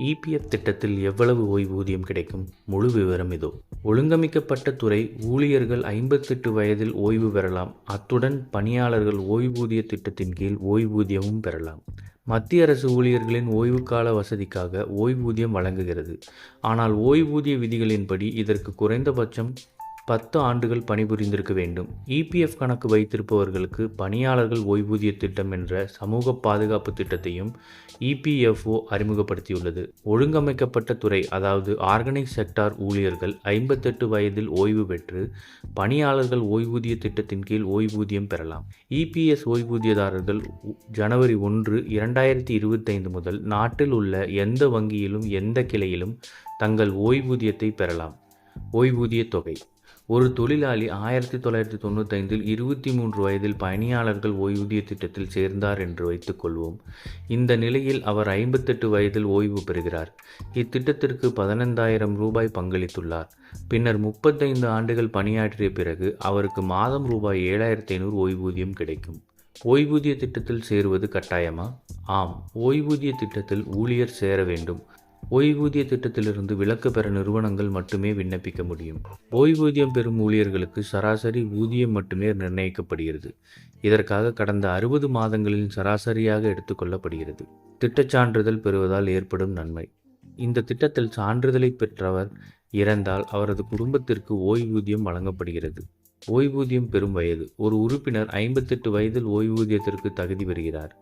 EPF திட்டத்தில் எவ்வளவு ஓய்வூதியம் கிடைக்கும்? முழு விவரம் இதோ. ஒழுங்கமைக்கப்பட்ட துறை ஊழியர்கள் ஐம்பத்தெட்டு வயதில் ஓய்வு பெறலாம். அத்துடன் பணியாளர்கள் ஓய்வூதிய திட்டத்தின் கீழ் ஓய்வூதியமும் பெறலாம். மத்திய அரசு ஊழியர்களின் ஓய்வுக்கால வசதிக்காக ஓய்வூதியம் வழங்குகிறது. ஆனால் ஓய்வூதிய விதிகளின்படி இதற்கு குறைந்தபட்சம் பத்து ஆண்டுகள் பணிபுரிந்திருக்க வேண்டும். இபிஎஃப் கணக்கு வைத்திருப்பவர்களுக்கு பணியாளர்கள் ஓய்வூதிய திட்டம் என்ற சமூக பாதுகாப்பு திட்டத்தையும் இபிஎஃப்ஓ அறிமுகப்படுத்தியுள்ளது. ஒழுங்கமைக்கப்பட்ட துறை அதாவது ஆர்கனைஸ் செக்டார் ஊழியர்கள் ஐம்பத்தெட்டு வயதில் ஓய்வு பெற்று பணியாளர்கள் ஓய்வூதிய திட்டத்தின் கீழ் ஓய்வூதியம் பெறலாம். இபிஎஸ் ஓய்வூதியதாரர்கள் ஜனவரி ஒன்று இரண்டாயிரத்தி இருபத்தைந்து முதல் நாட்டில் உள்ள எந்த வங்கியிலும் எந்த கிளையிலும் தங்கள் ஓய்வூதியத்தை பெறலாம். ஓய்வூதிய தொகை ஒரு தொழிலாளி ஆயிரத்தி தொள்ளாயிரத்தி தொண்ணூத்தைந்தில் இருபத்தி மூன்று வயதில் பணியாளர்கள் ஓய்வூதிய திட்டத்தில் சேர்ந்தார் என்று வைத்துக்கொள்வோம் இந்த நிலையில் அவர் ஐம்பத்தெட்டு வயதில் ஓய்வு பெறுகிறார். இத்திட்டத்திற்கு பதினைந்தாயிரம் ரூபாய் பங்களித்துள்ளார். பின்னர் முப்பத்தைந்து ஆண்டுகள் பணியாற்றிய பிறகு அவருக்கு மாதம் ரூபாய் ஏழாயிரத்தி ஐநூறு ஓய்வூதியம் கிடைக்கும். ஓய்வூதிய திட்டத்தில் சேருவது கட்டாயமா? ஆம். ஓய்வூதிய திட்டத்தில் ஊழியர் சேர வேண்டும். ஓய்வூதிய திட்டத்திலிருந்து விலக்கு பெற நிறுவனங்கள் மட்டுமே விண்ணப்பிக்க முடியும். ஓய்வூதியம் பெறும் ஊழியர்களுக்கு சராசரி ஊதியம் மட்டுமே நிர்ணயிக்கப்படுகிறது. இதற்காக கடந்த அறுபது மாதங்களில் சராசரியாக எடுத்துக்கொள்ளப்படுகிறது திட்டச் சான்றிதழ் பெறுவதால் ஏற்படும் நன்மை. இந்த திட்டத்தில் சான்றிதழை பெற்றவர் இறந்தால் அவரது குடும்பத்திற்கு ஓய்வூதியம் வழங்கப்படுகிறது. ஓய்வூதியம் பெறும் வயது. ஒரு உறுப்பினர் ஐம்பத்தெட்டு வயதில் ஓய்வூதியத்திற்கு தகுதி பெறுகிறார்.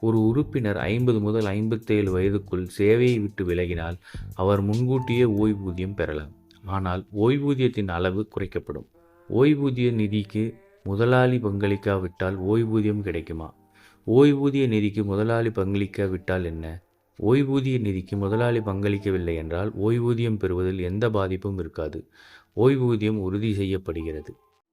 ஒரு உறுப்பினர் ஐம்பது முதல் ஐம்பத்தேழு வயதுக்குள் சேவையை விட்டு விலகினால் அவர் முன்கூட்டியே ஓய்வூதியம் பெறலாம். ஆனால் ஓய்வூதியத்தின் அளவு குறைக்கப்படும். ஓய்வூதிய நிதிக்கு முதலாளி பங்களிக்காவிட்டால் ஓய்வூதியம் கிடைக்குமா? ஓய்வூதிய நிதிக்கு முதலாளி பங்களிக்காவிட்டால் என்ன? ஓய்வூதிய நிதிக்கு முதலாளி பங்களிக்கவில்லை என்றால் ஓய்வூதியம் பெறுவதில் எந்த பாதிப்பும் இருக்காது. ஓய்வூதியம் உறுதி செய்யப்படுகிறது.